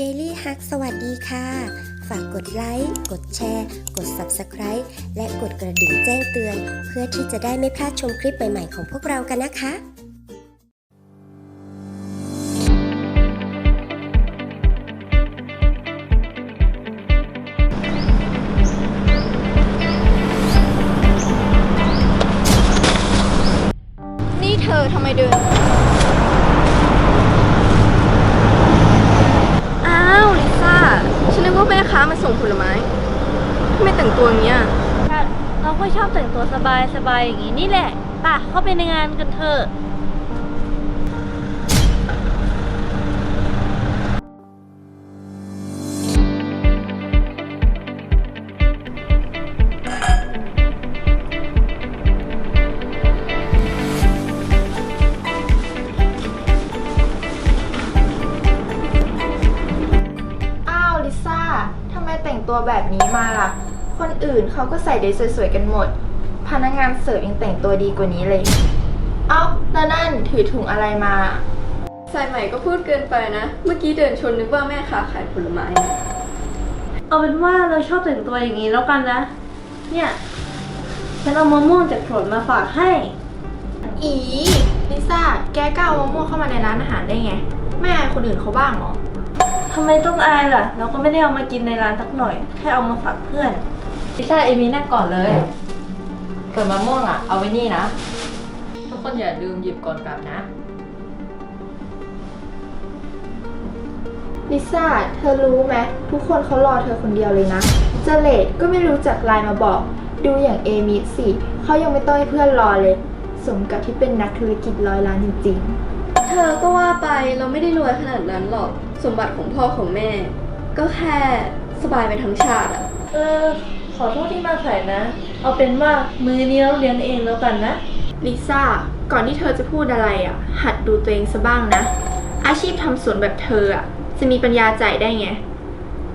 Daily Hack สวัสดีค่ะ ฝากกดไลค์ กดแชร์ กด Subscribe และกดกระดิ่งแจ้งเตือน เพื่อที่จะได้ไม่พลาดชมคลิปใหม่ ๆ ของพวกเรากันนะคะ นี่เธอทำไมเดิน อ้าวลิซ่า ฉันนึกว่าแมามาส่งผลไม้ทำไม่แต่งตัวอย่างเงี้ย เราก็ชอบแต่งตัวสบายสบายๆอย่างนี้นี่แหละป่ะเข้าไปในงานกันเถอะ ต่งตัวแบบนี้มาล่ะ คนอื่นเขาก็ใส่เดรสสวยๆกันหมด พนักงานเสิร์ฟยังแต่งตัวดีกว่านี้เลย เอ้าแล้วนั่นถือถุงอะไรมา สายใหม่ก็พูดเกินไปนะ เมื่อกี้เดินชนนึกว่าแม่ค้าขายผลไม้ เอาเป็นว่าเราชอบแต่งตัวอย่างนี้แล้วกันนะ เนี่ยฉันเอามะม่วงจากสวนมาฝากให้ อีลิซ่า แกกล้าเอามะม่วงเข้ามาในร้านอาหารได้ไงไม่อายคนอื่นเขาบ้างเหรอ ทำไมต้องอายล่ะ เราก็ไม่ได้เอามากินในร้านสักหน่อย แค่เอามาฝากเพื่อน พิซซ่าเอมี่นั่งก่อนเลย ส่วนมะม่วงอะ เอาไว้นี่นะ ทุกคนอย่าลืมหยิบก่อนกลับนะ ลิซ่า เธอรู้ไหมทุกคนเขารอเธอคนเดียวเลยนะ เจเลดก็ไม่รู้จักไลน์มาบอก ดูอย่างเอมิสิเขายังไม่ต้องให้เพื่อนรอเลย สมกับที่เป็นนักธุรกิจร้อยล้านจริง เธอก็ว่าไปเราไม่ได้รวยขนาดนั้นหรอก สมบัติของพ่อของแม่ ก็แค่สบายไปทั้งชาติอะเออ ขอโทษที่มาใส่นะ เอาเป็นว่ามือนี้เราเลี้ยงเองแล้วกันนะๆลิซ่า ก่อนที่เธอจะพูดอะไรอะหัดดูตัวเองซะบ้างนะ อาชีพทำสวนแบบเธออะจะมีปัญญาจ่ายได้ไง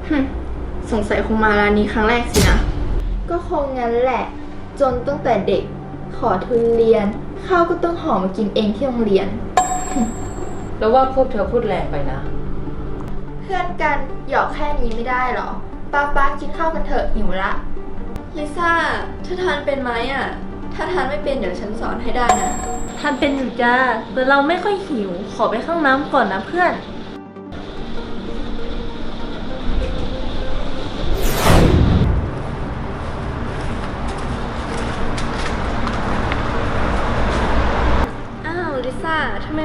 ฮึมสงสัยคงมาร้านนี้ครั้งแรกสินะ ก็คงงั้นแหละ จนตั้งแต่เด็ก ขอทุนเรียน ข้าวก็ต้องห่อมากินเองที่โรงเรียน แล้วว่าพวกเธอพูดแรงไปนะ เพื่อนกันหยอกแค่นี้ไม่ได้หรอป้าป้ากินข้าวกันเถอะหิวละลิซ่าเธอทานเป็นไหมอะถ้าทานไม่เป็นเดี๋ยวฉันสอนให้ได้นะ ทานเป็นอยู่จ้าแต่เราไม่ค่อยหิว ขอไปเข้าน้ำก่อนนะเพื่อน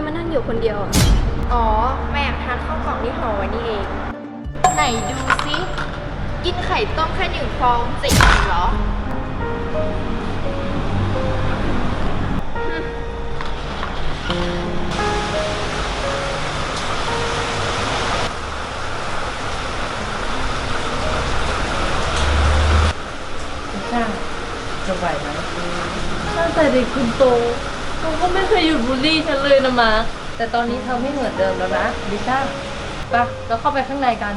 มมานั่งอยู่คนเดียวอะอ๋อ แม่อยากทานข้าวกล่องที่ห่อไว้นี่เอง ไหนดูสิกินไข่ต้มแค่หนึ่งฟองจะอิ่มเหรอพิซซ่าจะไหวไหมตั้งแต่เด็กคุณโตเขา ก็ไม่เคยหยุดบูลลี่ฉันเลยนะมาร์คแต่ตอนนี้เธอไม่เหมือนเดิมแล้วนะลิซ่าไปะเราเข้าไปข้างในกัน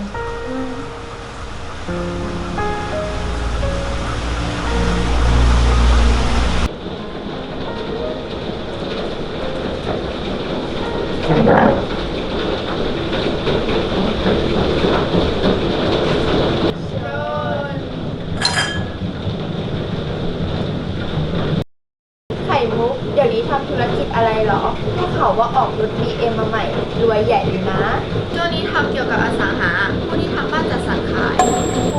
ไข่มุก เดี๋ยวนี้ทำธุรกิจอะไร เหรอได้ข่าวว่าออกรถ BM มาใหม่รวยใหญ่เลยนะช่วงนี้ทำเกี่ยวกับอสังหาพวกนี้ทำบ้านจัดสรรขาย โอ้โห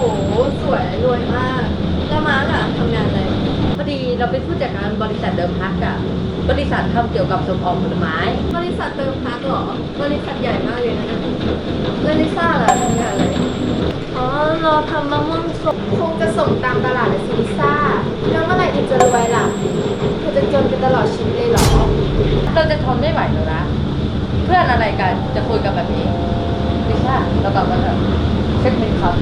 สวยรวยมาก แล้วมาร์คอะทำงานอะไร พอดีเราเป็นผู้จัดการบริษัทเดิมพักอะบริษัททำเกี่ยวกับส่งออกผลไม้ บริษัทเติมพักเหรอ บริษัทใหญ่มากเลยนะแล้วลิซ่าล่ะทำงานอะไร อ๋อเราทำมะม่วงสดคงจะส่งตามตลาดเลยสิลิซ่าแล้วเมื่อไหร่เธอจะรวยล่ะเธอจะจนไปตลอดชีวิตเลยเหรอ เราจะทนไม่ไหวแล้วนะ เพื่อนอะไรกันจะคุยกันแบบนี้พิซซ่าเรากลับมาเถอเช็คบินครับ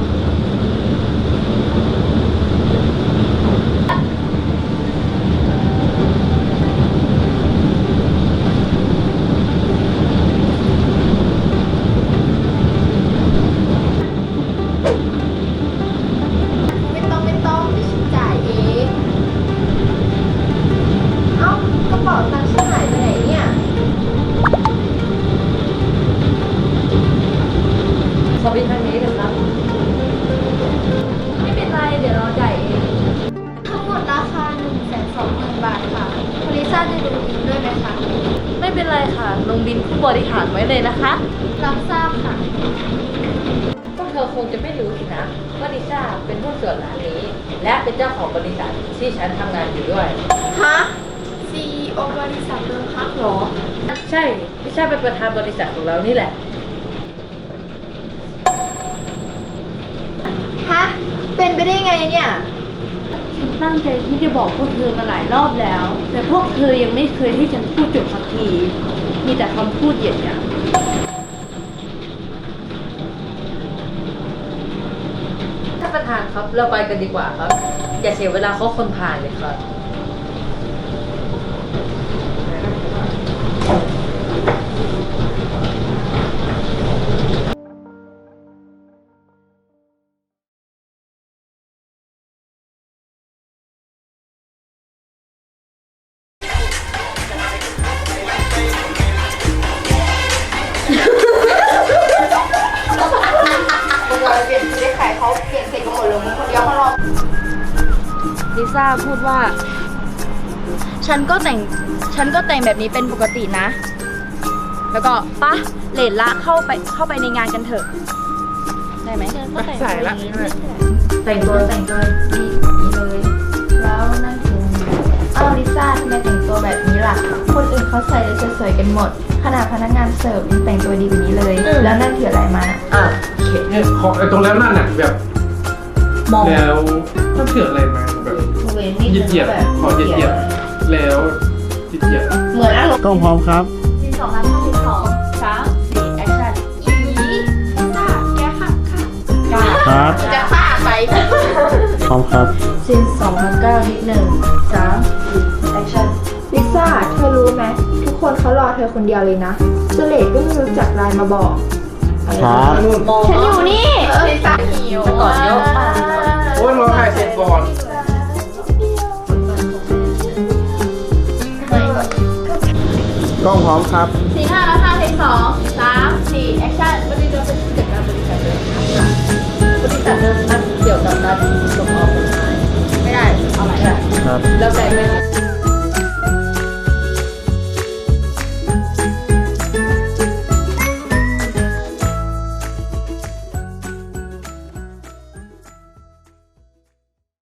คุณลิซ่าได้ดูบินด้วยไหมคะ ไม่เป็นไรค่ะ ลงบินผู้บริหารไว้เลยนะคะ รับทราบค่ะ พวกเธอคงจะไม่รู้สินะ ว่าดิซ่าเป็นผู้นส่วนร้านนี้ และเป็นเจ้าของบริษัทที่ฉันทำงานอยู่ด้วย ฮะ CEO บริษัทเดิมพักเหรอ ใช่ดิซ่าเป็นประธานบริษัทของเรานี่แหละ ฮะ เป็นไปได้ไงเนี่ยฉัน ตั้งใจที่จะบอกพวกเธอมาหลายรอบแล้ว แต่พวกเธอยังไม่เคยที่ฉันพูดจบสักที มีแต่คำพูดเหยียดหยามท่านประธานครับเราไปกันดีกว่าครับ อย่าเสียเวลาเขาคนผ่านเลยครับาพูดว่า ฉันก็แต่ง ฉันก็แต่งแบบนี้เป็นปกตินะ แล้วก็ปะเลนละเข้าไปเข้าไปในงานกันเถอะ ได้ไหมใส่ละ แต่งตัวแต่งตัวดีแบบนี้เลย แล้วนั่นคืออ้าวลิซ่าทำไมแต่งตัวแบบนี้ล่ะ คนอื่นเขาใส่แล้วสวยๆกันหมด ขนาดพนักงานเสิร์ฟยังแต่งตัวดีกว่านี้เลย แล้วนั่นถืออะไรมาน่ะอะเนี่ยของไอ้ตรงแล้วนั่นน่ะแบบ มองแล้วต้องเกิดอะไรมา แบบเหยียดเหยียดๆขอเหยียดเหยียดๆแล้วเหยียดเหยียดๆเหมือนอารมณ์กล้องพร้อมครับที่สองล้านห้าสิบสองสามสี่แอคชั่นอีลิซ่าแกค่ะค่ะกาครับ จะฆ่าไปพร้อมครับซีนสองพันเก้านิดหนึ่งสามสี่แอคชั่นลิซ่าเธอรู้ไหมทุกคนเขารอเธอคนเดียวเลยนะเจเลตก็ไม่รู้จักไลน์มาบอก ครับ มองฉันอยู่นี่ลิซ่าหิวก่อนเยอะโอ้ยร้องไห้เสร็จก่อน กล้องพร้อมครับสี่ห้าแล้วห้าเทคสองสามสี่แอคชั่นวันนี้เราเป็นผู้จัดการบริษัทเดิมค่ะบริษัทเดิมนั้นเกี่ยวกับการส่งออกผลไม้ไม่ได้เอาใหม่ค่ะครับ แล้วแต่ไม่